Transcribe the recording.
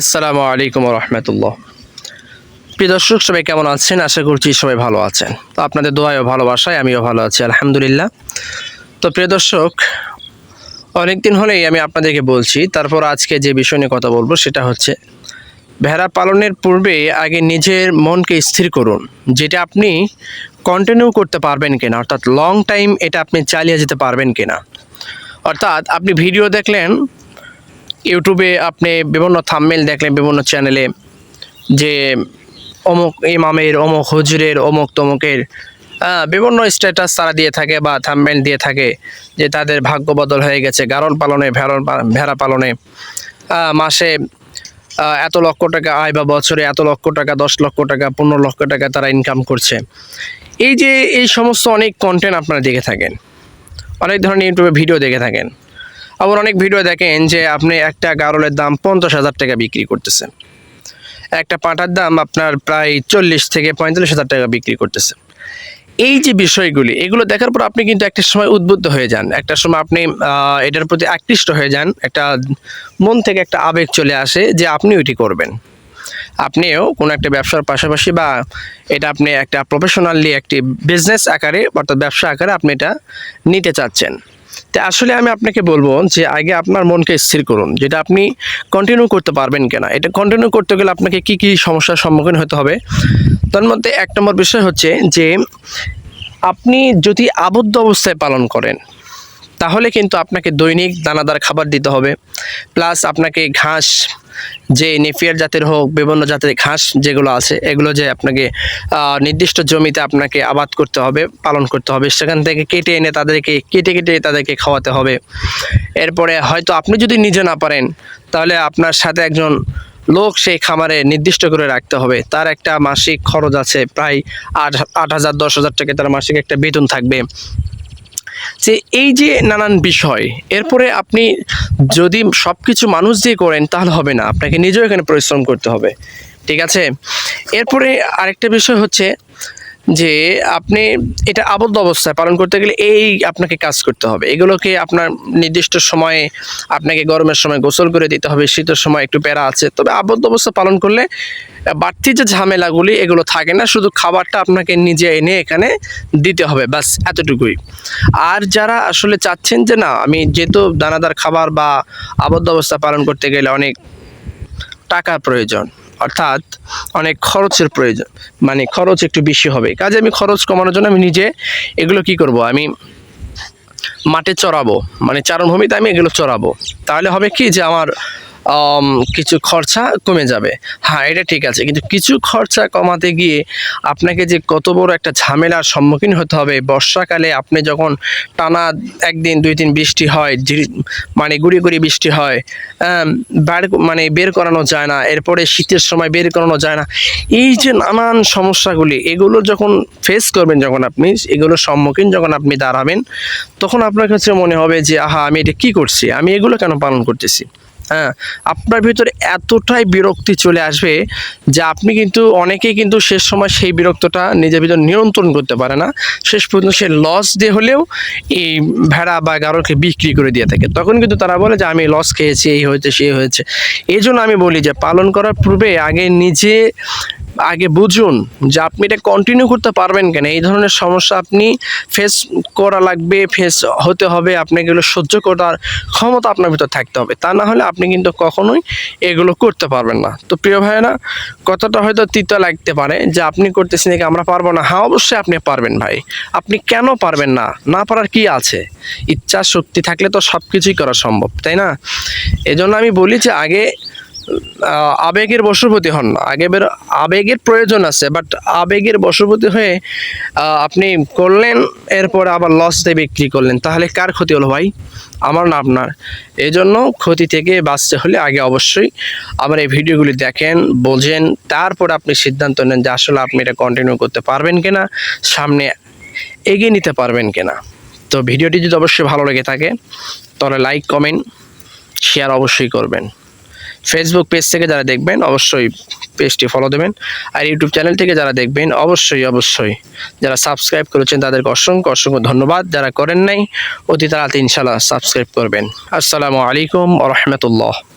আসসালামু আলাইকুম রহমতুল্লাহ প্রিয় দর্শক, সবাই কেমন আছেন? আশা করছি সবাই ভালো আছেন। তো আপনাদের দোয়ায় ভালোবাসায় আমিও ভালো আছি, আলহামদুলিল্লাহ। তো প্রিয় দর্শক অনেক দিন হলেই আমি আপনাদেরকে বলছি, তারপর আজকে যে বিষয় নিয়ে কথা বলব সেটা হচ্ছে, ভেড়া পালনের পূর্বে আগে নিজের মনকে স্থির করুন, যেটা আপনি কন্টিনিউ করতে পারবেন কিনা, অর্থাৎ লং টাইম এটা আপনি চালিয়ে যেতে পারবেন কিনা। অর্থাৎ আপনি ভিডিও দেখলেন ইউটিউবে আপনি বিভিন্ন থাম্মেল দেখলেন, বিভিন্ন চ্যানেলে যে অমুক ইমামের, অমুক হুজুরের, অমুক তমুকের বিভিন্ন স্ট্যাটাস তারা দিয়ে থাকে বা থাম্বেল দিয়ে থাকে যে তাদের ভাগ্য বদল হয়ে গেছে গারল পালনে ভেড়ল পা- ভেড়া পালনে। মাসে এত লক্ষ টাকা আয় বা বছরে এত লক্ষ টাকা, দশ লক্ষ টাকা, পনেরো লক্ষ টাকা তারা ইনকাম করছে। এই যে এই সমস্ত অনেক কন্টেন্ট আপনারা দেখে থাকেন, অনেক ধরনের ইউটিউবে ভিডিও দেখে থাকেন। আবার অনেক ভিডিও দেখেন যে আপনি একটা গারলের দাম পঞ্চাশ হাজার টাকা বিক্রি করতেছেন। একটা পাঁটার দাম আপনার প্রায় চল্লিশ থেকে পঁয়তাল্লিশ হাজার টাকা বিক্রি করতেছে এই যে বিষয়গুলি, এগুলো দেখার পর আপনি কিন্তু একটা সময় উদ্বুদ্ধ হয়ে যান। একটা সময় আপনি এটার প্রতি আকৃষ্ট হয়ে যান। একটা মন থেকে একটা আবেগ চলে আসে যে আপনি ওইটি করবেন। আপনিও কোনো একটা ব্যবসার পাশাপাশি বা এটা আপনি একটা প্রফেশনালি একটি বিজনেস আকারে অর্থাৎ ব্যবসা আকারে আপনি এটা নিতে চাচ্ছেন। তো আসলে আমি আপনাকে বলব যে আগে আপনার মনকে স্থির করুন, যেটা আপনি কন্টিনিউ করতে পারবেন কিনা। এটা কন্টিনিউ করতে গেলে আপনাকে কি কি সমস্যার সম্মুখীন হতে হবে? তার মধ্যে এক নম্বর বিষয় হচ্ছে যে, আপনি যদি আবদ্ধ অবস্থায় পালন করেন, তাহলে কিন্তু আপনাকে দৈনিক দানাদার খাবার দিতে হবে। প্লাস আপনাকে ঘাস যে নেপিয়ার জাতের হোক, বিভিন্ন জাতের ঘাস যেগুলো আছে, এগুলো যে আপনাকে নির্দিষ্ট জমিতে আপনাকে আবাদ করতে হবে, পালন করতে হবে, সেখান থেকে কেটে এনে তাদেরকে, কেটে কেটে তাদেরকে খাওয়াতে হবে। এরপরে হয়তো আপনি যদি নিজে না পারেন, তাহলে আপনার সাথে একজন লোক সেই খামারে নির্দিষ্ট করে রাখতে হবে। তার একটা মাসিক খরচ আছে, প্রায় আট আট হাজার, দশ হাজার টাকা, তার মাসিক একটা বেতন থাকবে। যে এই যে নানান বিষয়, এরপরে আপনি যদি সব কিছু মানুষ দিয়ে করেন, তাহলে হবে না। আপনাকে নিজেও এখানে পরিশ্রম করতে হবে। ঠিক আছে? এরপরে আরেকটা বিষয় হচ্ছে যে আপনি এটা আবদ্ধ অবস্থায় পালন করতে গেলে এই আপনাকে কাজ করতে হবে। এগুলোকে আপনার নির্দিষ্ট সময়ে আপনাকে গরমের সময় গোসল করে দিতে হবে, শীতের সময় একটু প্যারা আছে। তবে আবদ্ধ অবস্থা পালন করলে বাড়তি যে ঝামেলাগুলি এগুলো থাকে না, শুধু খাবারটা আপনাকে নিজে এনে এখানে দিতে হবে ব্যাস এতটুকুই। আর যারা আসলে চাচ্ছেন যে না, আমি যেহেতু দানাদার খাবার বা আবদ্ধ অবস্থা পালন করতে গেলে অনেক টাকার প্রয়োজন অর্থাৎ অনেক খরচের প্রয়োজন। মানে খরচ একটু বেশি হবে। কাজে আমি খরচ কমানোর জন্য আমি নিজে এগুলো কি করব? আমি মাঠে চড়াবো। মানে চারণভূমিতে আমি এগুলো চড়াবো। তাহলে হবে কি যে আমার আম, কিছু খরচা কমে যাবে। হ্যাঁ এটা ঠিক আছে। কিন্তু কিছু খরচা কমাতে গিয়ে আপনাকে যে কত বড় একটা ঝামেলার সম্মুখীন হতে হবে, বর্ষাকালে আপনি যখন টানা একদিন, দুই দিন বৃষ্টি হয় মানে গুড়ি গুড়ি বৃষ্টি হয় বার মানে বের করানো যায় না, এরপরে শীতের সময় বের করানো যায় না, এই যে নানান সমস্যাগুলি, এগুলো যখন ফেস করবেন যখন আপনি, এগুলোর সম্মুখীন যখন আপনি দাঁড়াবেন, তখন আপনার কাছে মনে হবে যে, আহা, আমি এটা কী করছি? আমি এগুলো কেন পালন করতেছি? হ্যাঁ আপনার ভিতরে এতটাই বিরক্তি চলে আসবে যে আপনি কিন্তু অনেকেই কিন্তু শেষ সময় সেই বিরক্তটা নিজের ভিতর নিয়ন্ত্রণ করতে পারে না। শেষ পর্যন্ত সে লস দিয়ে হলেও এই ভেড়া বা গারোকে বিক্রি করে দিয়ে থাকে। তখন কিন্তু তারা বলে যে, আমি লস খেয়েছি, এই হয়েছে সে হয়েছে। এই জন্য আমি বলি যে, পালন করার পূর্বে আগে নিজে আগে বুঝুন যে আপনি এটা কন্টিনিউ করতে পারবেন কেন? এই ধরনের সমস্যা আপনি ফেস করা লাগবে ফেস হতে হবে, আপনাকে এগুলো সহ্য করার ক্ষমতা আপনার ভিতর থাকতে হবে। তা না হলে আপনি কিন্তু কখনোই এগুলো করতে পারবেন না। তো প্রিয় ভাইয়েরা, কথাটা হয়তো তিতা লাগতে পারে যে আপনি করতেছেন নাকি আমরা পারব না। হ্যাঁ অবশ্যই আপনি পারবেন ভাই। আপনি কেন পারবেন না? না পারার কি আছে? ইচ্ছা, শক্তি থাকলে তো সব কিছুই করা সম্ভব, তাই না? এজন্য আমি বলি যে আগে আবেগের বশবর্তী হন। না আগে বের আবেগের প্রয়োজন আছে বাট আবেগের বশবর্তী হয়ে আপনি করলেন, এরপর আবার লস দিয়ে বিক্রি করলেন। তাহলে কার ক্ষতি হলো ভাই? আমার না আপনার। এই জন্য ক্ষতি থেকে বাঁচতে হলে আগে অবশ্যই আমার এই ভিডিওগুলি দেখেন, বোঝেন, তারপর আপনি সিদ্ধান্ত নেন যে আসলে আপনি এটা কন্টিনিউ করতে পারবেন কিনা, সামনে এগিয়ে নিতে পারবেন কিনা। তো ভিডিওটি যদি অবশ্যই ভালো লেগে থাকে, তাহলে লাইক কমেন্ট শেয়ার অবশ্যই করবেন। ফেসবুক পেজ থেকে যারা দেখবেন, অবশ্যই পেজটি ফলো দেবেন। আর ইউটিউব চ্যানেল থেকে যারা দেখবেন, অবশ্যই অবশ্যই যারা সাবস্ক্রাইব করেছেন, তাদেরকে অসংখ্য অসংখ্য ধন্যবাদ। যারা করেন নাই, অতি তারা ইনশাল্লাহ সাবস্ক্রাইব করবেন। আসসালামু আলাইকুম রহমতুল্লাহ।